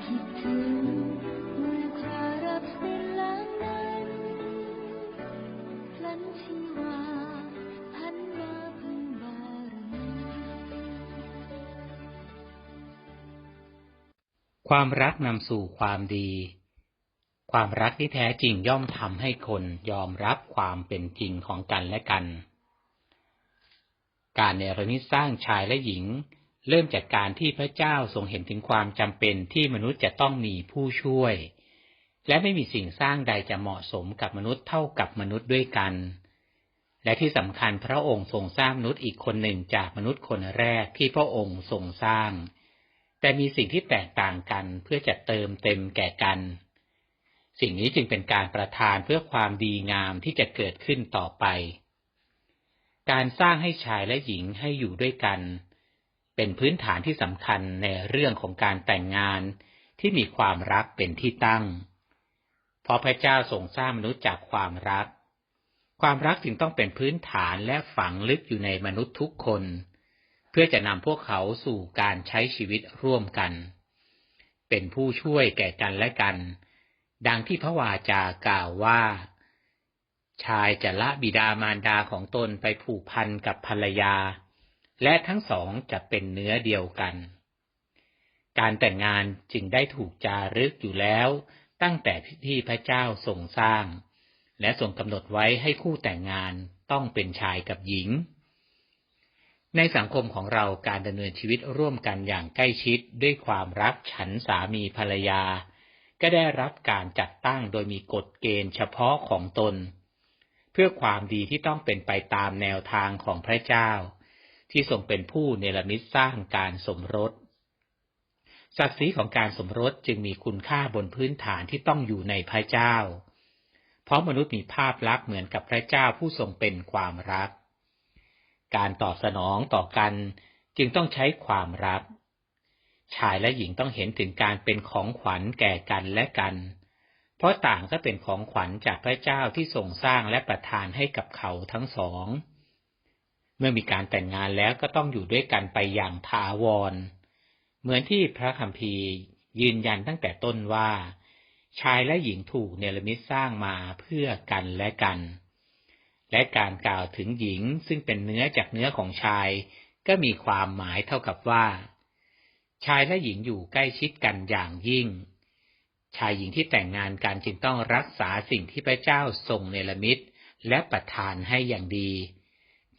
ความวามรักนำสู่ความดี ความรักที่แท้จริงย่อมทำให้คนยอมรับความเป็นจริงของกันและกัน การเนรมิตสร้างชายและหญิง เริ่มจากการที่พระเจ้าทรงเห็นถึงความจำเป็นที่มนุษย์จะต้องมีผู้ช่วย และไม่มีสิ่งสร้างใดจะเหมาะสมกับมนุษย์เท่ากับมนุษย์ด้วยกัน และที่สำคัญพระองค์ทรงสร้างมนุษย์อีกคนหนึ่งจากมนุษย์คนแรกที่พระองค์ทรงสร้าง แต่มีสิ่งที่แตกต่างกันเพื่อจะเติมเต็มแก่กัน สิ่งนี้จึงเป็นการประทานเพื่อความดีงามที่จะเกิดขึ้นต่อไป การสร้างให้ชายและหญิงให้อยู่ด้วยกัน เป็นพื้นฐานที่สำคัญในเรื่องของการแต่งงานที่มีความรักเป็นที่ตั้ง เพราะพระเจ้าทรงสร้างมนุษย์จากความรัก ความรักจึงต้องเป็นพื้นฐานและฝังลึกอยู่ในมนุษย์ทุกคน เพื่อจะนำพวกเขาสู่การใช้ชีวิตร่วมกัน เป็นผู้ช่วยแก่กันและกัน ดังที่พระวาจากล่าวว่า ชายจะละบิดามารดาของตนไปผูกพันกับภรรยา และทั้งสองจะเป็นเนื้อเดียวกัน การแต่งงานจึงได้ถูกจารึกอยู่แล้ว ตั้งแต่ที่พระเจ้าทรงสร้าง และทรงกำหนดไว้ให้คู่แต่งงานต้องเป็นชายกับหญิง ในสังคมของเราการดำเนินชีวิตร่วมกันอย่างใกล้ชิดด้วยความรักฉันสามีภรรยา ก็ได้รับการจัดตั้งโดยมีกฎเกณฑ์เฉพาะของตน เพื่อความดีที่ต้องเป็นไปตามแนวทางของพระเจ้า ที่ทรงเป็นผู้เนรมิตสร้างการสมรสศักดิ์ศรีของการสมรสจึงมีคุณค่าบนพื้นฐานที่ต้องอยู่ในพระเจ้า เพราะมนุษย์มีภาพลักษณ์เหมือนกับพระเจ้าผู้ทรงเป็นความรัก การตอบสนองต่อกันจึงต้องใช้ความรัก ชายและหญิงต้องเห็นถึงการเป็นของขวัญแก่กันและกัน เพราะต่างก็เป็นของขวัญจากพระเจ้าที่ทรงสร้างและประทานให้กับเขาทั้งสอง เมื่อมีการแต่งงานแล้วก็ต้องอยู่ด้วยกันไปอย่างถาวร เหมือนที่พระคัมภีร์ยืนยันตั้งแต่ต้นว่า ชายและหญิงถูกเนรมิตสร้างมาเพื่อกันและกัน และการกล่าวถึงหญิงซึ่งเป็นเนื้อจากเนื้อของชาย ก็มีความหมายเท่ากับว่า ชายและหญิงอยู่ใกล้ชิดกันอย่างยิ่ง ชายหญิงที่แต่งงานกันจึงต้องรักษาสิ่งที่พระเจ้าทรงเนรมิตและประทานให้อย่างดี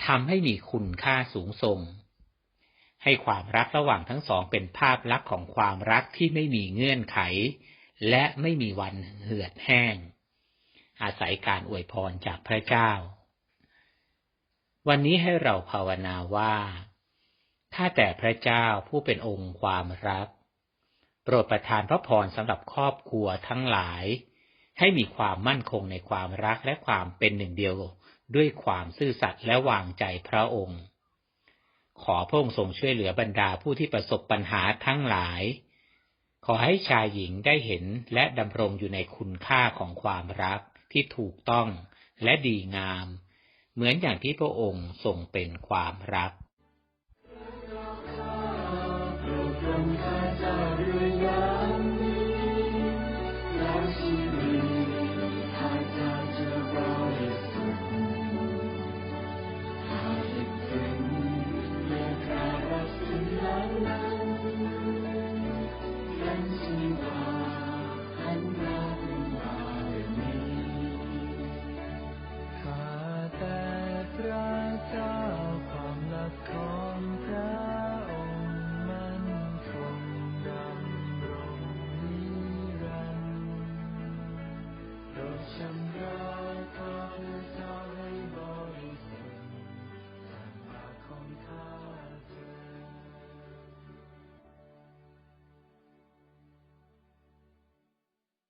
ทำให้มีคุณค่าสูงส่ง ให้ความรักระหว่างทั้งสองเป็นภาพลักษณ์ของความรักที่ไม่มีเงื่อนไข และไม่มีวันเหือดแห้ง อาศัยการอวยพรจากพระเจ้า วันนี้ให้เราภาวนาว่า ถ้าแต่พระเจ้าผู้เป็นองค์ความรัก โปรดประทานพระพรสำหรับครอบครัวทั้งหลาย ให้มีความมั่นคงในความรักและความเป็นหนึ่งเดียว ด้วยความซื่อสัตย์และวางใจพระองค์ ขอพระองค์ทรงช่วยเหลือบรรดาผู้ที่ประสบปัญหาทั้งหลาย ขอให้ชายหญิงได้เห็นและดำรงอยู่ในคุณค่าของความรักที่ถูกต้องและดีงาม เหมือนอย่างที่พระองค์ทรงเป็นความรัก เจ้าความลักของพระ